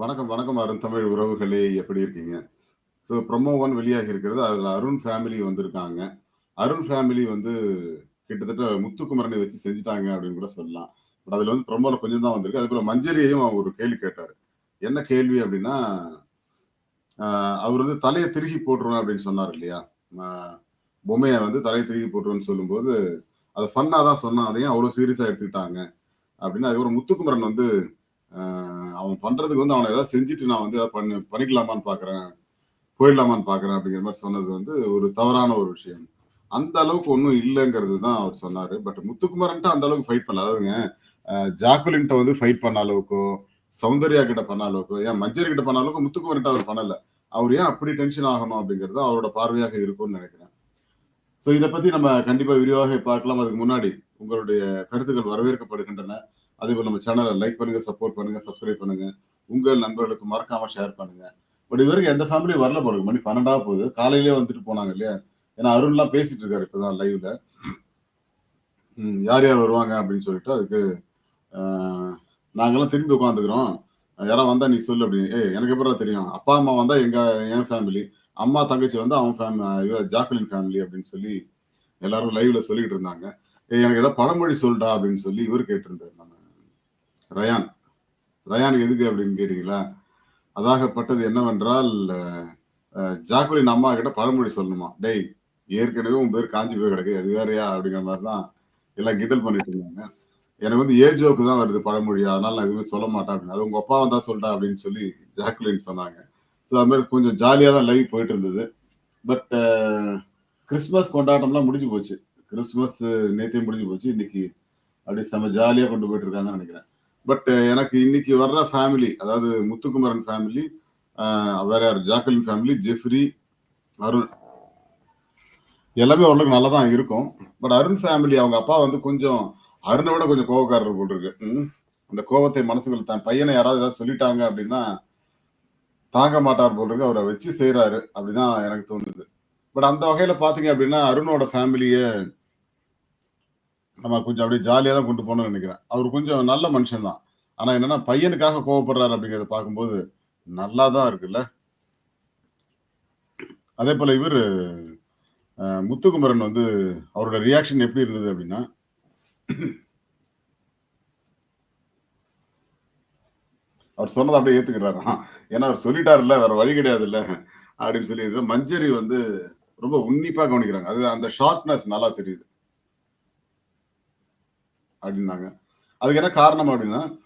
வணக்கம், வணக்கம் அருண் தமிழ் உறவுகளே! எப்படி இருக்கீங்க? ஸோ ப்ரொமோ ஒன் வெளியாகி இருக்கிறது. அதில் அருண் ஃபேமிலி வந்திருக்காங்க. அருண் ஃபேமிலி வந்து கிட்டத்தட்ட முத்துக்குமரனை வச்சு செஞ்சுட்டாங்க அப்படின்னு கூட சொல்லலாம். பட் அதில் வந்து ப்ரொமோவில் கொஞ்சம் தான் வந்திருக்கு. அதேபோல மஞ்சரியையும் அவர் ஒரு கேள்வி கேட்டார் என்ன கேள்வி அப்படின்னா, அவர் வந்து தலையை திருகி போட்டுருவேன் அப்படின்னு சொன்னார் இல்லையா? பொம்மையை வந்து தலையை திருகி போட்டுருவேன்னு சொல்லும்போது, அதை ஃபன்னாக தான் சொன்னான். அதையும் அவ்வளோ சீரியஸாக எடுத்துக்கிட்டாங்க? அப்படின்னு அதுக்கப்புறம் முத்துக்குமரன் வந்து, அவன் பண்றதுக்கு வந்து அவனை ஏதாவது செஞ்சுட்டு நான் வந்து ஏதாவது பண்ணி பண்ணிக்கலாமான்னு பார்க்குறேன். போயிடலாமான்னு பார்க்குறேன் அப்படிங்கிற மாதிரி சொன்னது வந்து ஒரு தவறான ஒரு விஷயம். அந்த அளவுக்கு ஒன்றும் இல்லைங்கிறது தான் அவர் சொன்னாரு. பட் முத்துக்குமரன்ட்ட அந்த அளவுக்கு ஃபைட் பண்ணல. அதாவதுங்க ஜாக்குலின்ட்ட வந்து ஃபைட் பண்ண அளவுக்கோ, சௌந்தர்யா கிட்ட பண்ண அளவுக்கோ, ஏன் மஞ்சரி கிட்ட பண்ண அளவுக்கு முத்துக்குமரன்ட்ட அவர் பண்ணல. அவர் ஏன் அப்படி டென்ஷன் ஆகணும் அப்படிங்கிறது அவரோட பார்வையாக இருக்கும்னு நினைக்கிறேன் ஸோ இதை பத்தி நம்ம கண்டிப்பா விரிவாக பார்க்கலாம். அதுக்கு முன்னாடி உங்களுடைய கருத்துக்கள் வரவேற்கப்படுகின்றன. அதேபோல நம்ம சேனலை லைக் பண்ணுங்க, சப்போர்ட் பண்ணுங்க, சப்ஸ்கிரைப் பண்ணுங்க. உங்கள் நண்பர்களுக்கு மறக்காம ஷேர் பண்ணுங்க. பட் இதுவரைக்கும் எந்த ஃபேமிலியும் வரல போடுங்க மணி 12 போகுது. காலையிலேயே வந்துட்டு போனாங்க இல்லையா? ஏன்னா அருண்லாம் பேசிட்டு இருக்காரு இப்பதான் லைவ்ல. ம். யார் யார் வருவாங்க அப்படின்னு சொல்லிட்டு அதுக்கு நாங்கெல்லாம் திரும்பி உட்காந்துக்கிறோம். யாராவது வந்தா நீ சொல்லு அப்படின்னு. ஏய் எனக்கு எப்புட்றா தெரியும்? அப்பா, அம்மா வந்தா எங்க என் ஃபேமிலி. அம்மா, தங்கச்சி வந்து அவன் ஃபேமிலி ஜாக்குலின் ஃபேமிலி அப்படின்னு சொல்லி எல்லாரும் லைவ்ல சொல்லிக்கிட்டு இருந்தாங்க. ஏய் எனக்கு ஏதாவது பழமொழி சொல்லிட்டா அப்படின்னு சொல்லி இவர் கேட்டிருந்தாரு நம்ம ரயான். ரயான் எதுக்கு அப்படின்னு கேட்டீங்களா? அதாகப்பட்டது என்னவென்றால், ஜாக்குலின் அம்மா கிட்ட பழமொழி சொல்லணுமா டேய் ஏற்கனவே உன் பேர் காஞ்சி போய் கிடக்கு. அது வேறயா? அப்படிங்கிற மாதிரி தான் எல்லாம் கிண்டல் பண்ணிட்டு இருந்தாங்க. எனக்கு வந்து ஏ ஜோக்கு தான் வருது பழமொழி. அதனால நான் எதுவுமே சொல்ல மாட்டேன் அப்படின்னு. அது உங்க அப்பா தான் சொல்லிட்டா அப்படின்னு சொல்லி ஜாக்குலின் சொன்னாங்க. ஸோ அது மாதிரி கொஞ்சம் ஜாலியாக தான் லைவ் போயிட்டு இருந்தது. பட் கிறிஸ்மஸ் கொண்டாட்டம்லாம் முடிஞ்சு போச்சு. கிறிஸ்மஸ் நேற்றையும் முடிஞ்சு போச்சு. இன்னைக்கு அப்படியே செம்ம ஜாலியாக கொண்டு போயிட்டு இருக்காங்கன்னு நினைக்கிறேன் பட் எனக்கு இன்னைக்கு வர்ற ஃபேமிலி, அதாவது முத்துக்குமரன் ஃபேமிலி, வேற யார் ஜாக்கலின் ஃபேமிலி, ஜெஃப்ரி, அருண். எல்லாமே ஓரளவுக்கு நல்லா தான் இருக்கும். பட் அருண் ஃபேமிலி அவங்க அப்பா வந்து கொஞ்சம் அருணை விட கொஞ்சம் கோபக்காரர் போல் இருக்கு. ம். அந்த கோபத்தை மனசுக்குள்ள தன் பையனை யாராவது ஏதாவது சொல்லிட்டாங்க அப்படின்னா, தாங்க மாட்டார் போல் இருக்கு. அவரை வச்சு செய்கிறாரு அப்படிதான் எனக்கு தோணுது. பட் அந்த வகையில பார்த்தீங்க அப்படின்னா, அருணோட ஃபேமிலியை நம்ம கொஞ்சம் அப்படியே ஜாலியாக தான் கொண்டு போணும்னு நினைக்கிறேன் அவர் கொஞ்சம் நல்ல மனுஷன் தான். ஆனால் என்னன்னா பையனுக்காக கோவப்படுறாரு அப்படிங்கிறத பார்க்கும்போது நல்லா தான் இருக்குல்ல. அதே போல் இவர் முத்துக்குமரன் வந்து அவரோட ரியாக்ஷன் எப்படி இருந்தது அப்படின்னா அவர் சொன்னதை அப்படியே ஏத்துக்கிறாராம். ஏன்னா அவர் சொல்லிட்டாருல்ல, வேற வழி கிடையாதுல்ல அப்படின்னு சொல்லி மஞ்சரி வந்து ரொம்ப உன்னிப்பா கவனிக்கிறாங்க. அது அந்த ஷார்ப்னஸ் நல்லா தெரியுது. அப்படின்னாங்க. அதுக்கு என்ன காரணம் அப்படின்னா,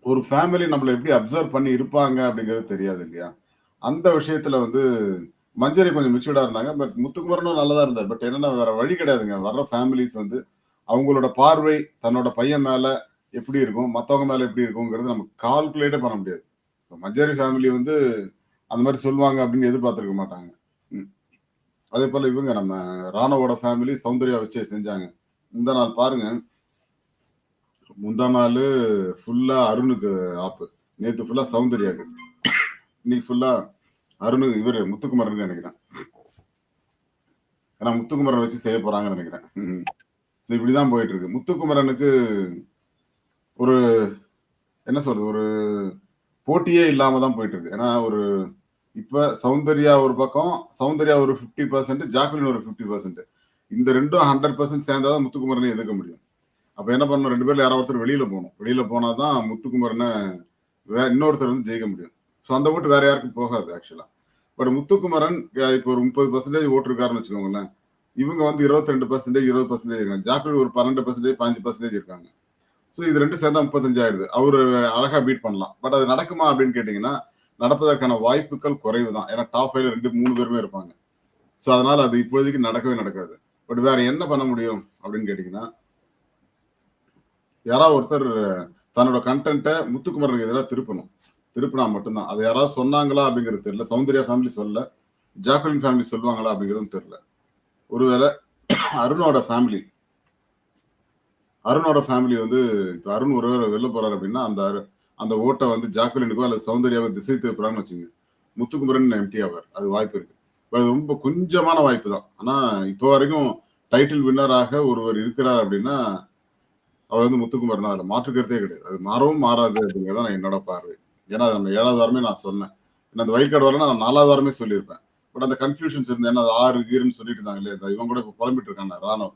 ஒரு ஃபேமிலி நம்மளை எப்படி அப்சர்வ் பண்ணி இருப்பாங்க அப்படிங்கிறது தெரியாது இல்லையா? அந்த விஷயத்துல வந்து மஞ்சரி கொஞ்சம் மெச்சூர்டா இருந்தாங்க. பட் முத்துக்குமரனும் நல்லா தான் இருந்தார் பட் என்னன்னா வேற வழி கிடையாதுங்க. வர்ற ஃபேமிலிஸ் வந்து அவங்களோட பார்வை தன்னோட பையன் மேல எப்படி இருக்கும்? மற்றவங்க மேல எப்படி இருக்குங்கிறது நம்ம கால்குலேட்டே பண்ண முடியாது. இப்போ மஞ்சரி ஃபேமிலி வந்து அந்த மாதிரி சொல்லுவாங்க அப்படின்னு எதிர்பார்த்திருக்க மாட்டாங்க. ம். அதேபோல இவங்க நம்ம ராணவோட ஃபேமிலி சௌந்தர்யா வச்சே செஞ்சாங்க. முந்தா நாள் பாருங்க. முந்தா நாள் ஃபுல்லா அருணுக்கு ஆப்பு. நேத்து ஃபுல்லா சௌந்தர்யாக்கு. இன்னைக்கு ஃபுல்லா அருணு இவர் முத்துக்குமரன் நினைக்கிறேன் ஏன்னா முத்துக்குமரன் வச்சு செய்ய போறாங்கன்னு நினைக்கிறேன் ம். ஸோ இப்படிதான் போயிட்டு இருக்கு. முத்துக்குமரனுக்கு ஒரு என்ன சொல்றது? ஒரு போட்டியே இல்லாம தான் போயிட்டு இருக்கு. ஏன்னா ஒரு இப்ப சௌந்தர்யா ஒரு பக்கம், சௌந்தர்யா ஒரு 50% ஜாக்குலின் ஒரு 50%. இந்த 2ம் 100% சேர்ந்தாதான் முத்துக்குமரனை எதிர்க்க முடியும். அப்ப என்ன பண்ணணும்? ரெண்டு பேர்ல யாராவது ஒருத்தர் வெளியில போகணும் வெளியில போனாதான் தான் முத்துக்குமரன வே இன்னொருத்தர் வந்து ஜெயிக்க முடியும். ஸோ அந்த ஓட்டு வேற யாருக்கும் போகாது ஆக்சுவலா. பட் முத்துக்குமரன் இப்போ ஒரு 30% ஓட்டு இருக்காருன்னு வச்சுக்கோங்களேன். இவங்க வந்து 22% 20% இருக்காங்க. ஜாக்கிரி ஒரு 12% 15% இருக்காங்க. ஸோ இது ரெண்டு சேர்ந்தா 35 ஆயிடுது. அவர் அழகா பீட் பண்ணலாம். பட் அது நடக்குமா அப்படின்னு கேட்டீங்கன்னா, நடப்பதற்கான வாய்ப்புகள் குறைவு தான். ஏன்னா டாப் 5ல 2, 3 பேருமே இருப்பாங்க. ஸோ அதனால அது இப்போதைக்கு நடக்கவே நடக்காது. பட் வேற என்ன பண்ண முடியும் அப்படின்னு கேட்டீங்கன்னா யாராவது ஒருத்தர் தன்னோட கண்டென்ட்டை முத்துக்குமரனுக்கு எதிராக திருப்பணும். திருப்பினா மட்டும்தான் அதை யாராவது சொன்னாங்களா அப்படிங்கிறது தெரியல. சௌந்தர்யா ஃபேமிலி சொல்லல. ஜாக்குலின் ஃபேமிலி சொல்லுவாங்களா அப்படிங்கிறதும் தெரியல. ஒருவேளை அருணோட ஃபேமிலி அருணோட ஃபேமிலி வந்து இப்போ அருண் ஒருவேள வெளில போறாரு அப்படின்னா, அந்த அரு அந்த ஓட்டை வந்து ஜாக்குலினுக்கோ அல்லது சௌந்தர்யாவோ திசை திருப்புறாங்கன்னு வச்சுங்க முத்துக்குமரன் எம்டி ஆவார். அது வாய்ப்பு இருக்கு. அது ரொம்ப கொஞ்சமான வாய்ப்பு தான். ஆனா இப்போ வரைக்கும் டைட்டில் வின்னராக ஒருவர் இருக்கிறார் அப்படின்னா, அவர் வந்து முத்துக்குமார் தான். அதில் மாற்றுக்கிறதே கிடையாது. அது மாறவும் மாறாது அப்படிங்கிறது தான் என்னோட பார்வை. ஏன்னா நம்ம ஏழாவது வாரமே நான் சொன்னேன் ஏன்னா அந்த வைல்ட் கார்டு வரல நான் நாலாவது வாரமே சொல்லியிருப்பேன் பட் அந்த கன்ஃபியூஷன்ஸ் இருந்து ஏன்னா அது ஆறு கீர்னு சொல்லிட்டு இருந்தாங்க இல்லையா இந்த இவன் கூட இப்போ புலம்பிட்டு இருக்கான் ராணுவ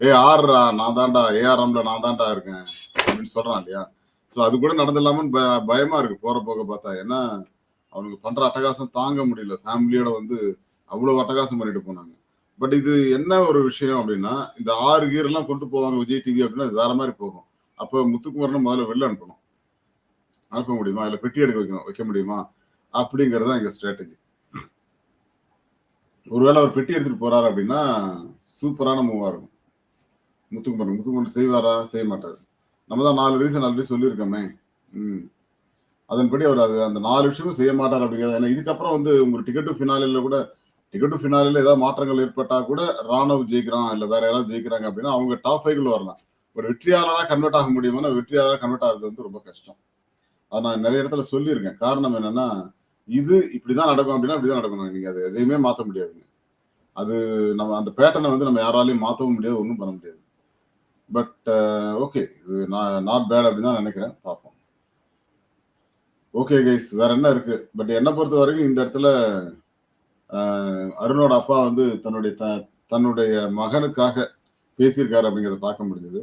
ஏ ஆறுரா நான் தான்டா ஏஆர்எம்ல நான் தான்டா இருக்கேன் அப்படின்னு சொல்றான் இல்லையா ஸோ அது கூட நடந்திடலாமன்னு பயமா இருக்கு போற போக பார்த்தா ஏன்னா அவனுக்கு பண்ற அட்டகாசம் தாங்க முடியல ஃபேமிலியோட வந்து அவ்வளவு அட்டகாசம் பண்ணிட்டு போனாங்க. பட் இது என்ன ஒரு விஷயம் அப்படின்னா இந்த ஆறு கீர் எல்லாம் கொண்டு போவாங்க விஜய் டிவி அப்படின்னா அது வேற மாதிரி போகும். அப்போ முத்துக்குமரனை முதல்ல வெளில அனுப்பணும். அனுப்ப முடியுமா? இல்ல பெட்டி எடுக்க வைக்கணும் வைக்க முடியுமா? அப்படிங்கிறது தான் எங்க ஸ்ட்ராட்டஜி ஒருவேளை அவர் பெட்டி எடுத்துட்டு போறாரு அப்படின்னா சூப்பரான மூவா இருக்கும். முத்துக்குமரன் முத்துக்குமரன் செய்வாரா? செய்ய மாட்டாரு. நம்ம தான் நாலு ரீசன் ஆல்ரெடி சொல்லியிருக்கோமே. ம். அதன்படி அவர் அது அந்த நாலு விஷயமும் செய்ய மாட்டார் அப்படிங்கிறது ஏன்னா இதுக்கப்புறம் வந்து உங்களுக்கு டிக்கெட்டு ஃபினாலில் கூட டிக்கெட் ஃபினாலில் ஏதாவது மாற்றங்கள் ஏற்பட்டால் கூட ராணுவ ஜெயிக்கிறான் இல்லை வேற யாராவது ஜெயிக்கிறாங்க அப்படின்னா அவங்க டாப் ஃபைவ்ல வரலாம். ஒரு வெற்றியாளராக கன்வெர்ட் ஆக முடியுமானா வெற்றியாளராக கன்வெர்ட் ஆகிறது வந்து ரொம்ப கஷ்டம். அதை நான் நிறைய இடத்துல சொல்லியிருக்கேன். காரணம் என்னன்னா இது இப்படிதான் நடக்கும் அப்படின்னா இப்படிதான் நடக்கணும். நீங்க அதை எதையுமே மாற்ற முடியாதுங்க. அது நம்ம அந்த பேட்டர்னை வந்து நம்ம யாராலையும் மாற்றவும் முடியாது ஒன்றும் பண்ண முடியாது. பட் ஓகே இது நான் நாட் பேட் அப்படின்னு தான் நினைக்கிறேன். பார்ப்போம். ஓகே கைஸ் வேற என்ன இருக்கு? பட் என்னை பொறுத்த வரைக்கும் இந்த இடத்துல அருணோட அப்பா வந்து தன்னுடைய த தன்னுடைய மகனுக்காக பேசியிருக்காரு அப்படிங்கிறத பார்க்க முடிஞ்சது.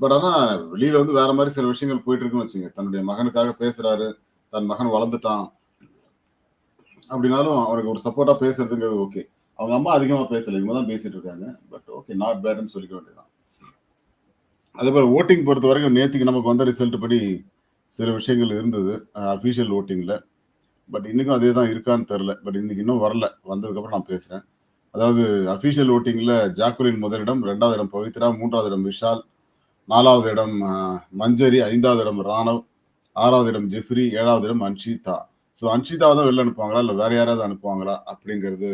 பட் ஆனால் வெளியில வந்து வேற மாதிரி சில விஷயங்கள் போயிட்டு இருக்குன்னு வச்சுங்க. தன்னுடைய மகனுக்காக பேசுறாரு தன் மகன் வளர்ந்துட்டான். அப்படின்னாலும் அவருக்கு ஒரு சப்போர்ட்டா பேசுறதுங்கிறது ஓகே அவங்க அம்மா அதிகமா பேசல இவங்க தான் பேசிட்டு இருக்காங்க. பட் ஓகே நாட் பேட்னு சொல்லிக்க வேண்டியதுதான். அதே போல ஓட்டிங் பொறுத்த வரைக்கும் நேற்றுக்கு நமக்கு வந்த ரிசல்ட் படி சில விஷயங்கள் இருந்தது அஃபீஷியல் ஓட்டிங்ல பட் இன்னைக்கும் அதே தான் இருக்கான்னு தெரில பட் இன்னைக்கு இன்னும் வரல. வந்ததுக்கப்புறம் நான் பேசுகிறேன் அதாவது அஃபீஷியல் ஓட்டிங்கில் ஜாக்குலின் முதலிடம் ரெண்டாவது இடம் பவித்ரா மூன்றாவது இடம் விஷால் நாலாவது இடம் மஞ்சரி ஐந்தாவது இடம் ராணவ் ஆறாவது இடம் ஜெஃப்ரி ஏழாவது இடம் அன்ஷிதா. ஸோ அன்ஷிதாவை தான் வெளில அனுப்புவாங்களா? இல்லை வேற யாராவது அனுப்புவாங்களா? அப்படிங்கிறது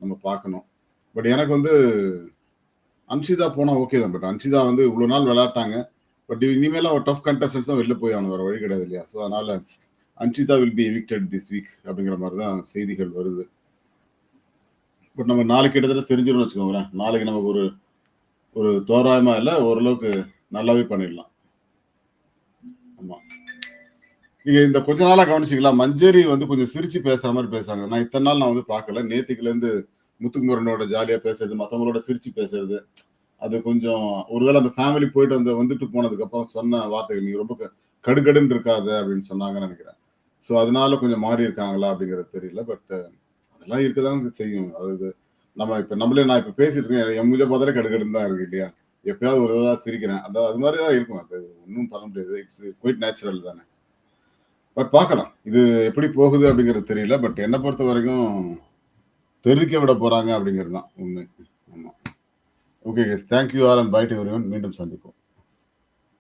நம்ம பார்க்கணும். பட் எனக்கு வந்து அன்ஷிதா போனால் ஓகே தான். பட் அன்ஷிதா வந்து இவ்வளோ நாள் விளையாட்டாங்க. பட் இனிமேல் ஒரு டஃப் கண்டஸ்டன்ஸ் தான் வெளில போய் ஆகணும் வேறு வழி கிடையாது இல்லையா? ஸோ அதனால் Anshitha will be evicted this week அப்படிங்கிற மாதிரி தான் செய்திகள் வருது. பட் நம்ம நாளைக்கு கிட்டத்தட்ட தெரிஞ்சிடும் வச்சுக்கோங்களேன். நாளைக்கு நமக்கு ஒரு ஒரு தோராயமா இல்லை ஓரளவுக்கு நல்லாவே பண்ணிடலாம். ஆமா. நீங்க இந்த கொஞ்ச நாளா கவனிச்சிங்களா மஞ்சரி வந்து கொஞ்சம் சிரிச்சு பேசுற மாதிரி பேசுறாங்க. நான் இத்தனை நாள் நான் வந்து பார்க்கல. நேற்றுக்குலேருந்து இருந்து முத்துக்குமரனோட ஜாலியா பேசுறது மத்தவங்களோட சிரிச்சு பேசுறது அது கொஞ்சம் ஒருவேளை அந்த ஃபேமிலி போயிட்டு வந்து வந்துட்டு போனதுக்கு அப்புறம் சொன்ன வார்த்தைகள் நீங்க ரொம்ப க- கடுகடுன்னு இருக்காது அப்படின்னு சொன்னாங்கன்னு நினைக்கிறேன். ஸோ அதனால கொஞ்சம் மாறி இருக்காங்களா அப்படிங்கிறது தெரியல பட் uh, அதெல்லாம் இருக்கதான் செய்யும். அது நம்ம இப்ப நம்மளே நான் இப்ப பேசிட்டு இருக்கேன் என் மூஞ்ச பார்த்தாலே கடுகடுன்னு தான் இருக்கு இல்லையா? எப்பயாவது ஒரு இதாக சிரிக்கிறேன். அதான் அது மாதிரி தான் இருக்கும். அது ஒன்றும் பண்ண முடியாது. இட்ஸ் குயிட் நேச்சுரல் தானே. பட் பார்க்கலாம். இது எப்படி போகுது அப்படிங்கிறது தெரியல பட் என்னை பொறுத்த வரைக்கும் தெரிவிக்க விட போகிறாங்க அப்படிங்கிறது தான் உண்மை. ஆமாம் okay guys thank you all and bye to மீண்டும் சந்திப்போம்.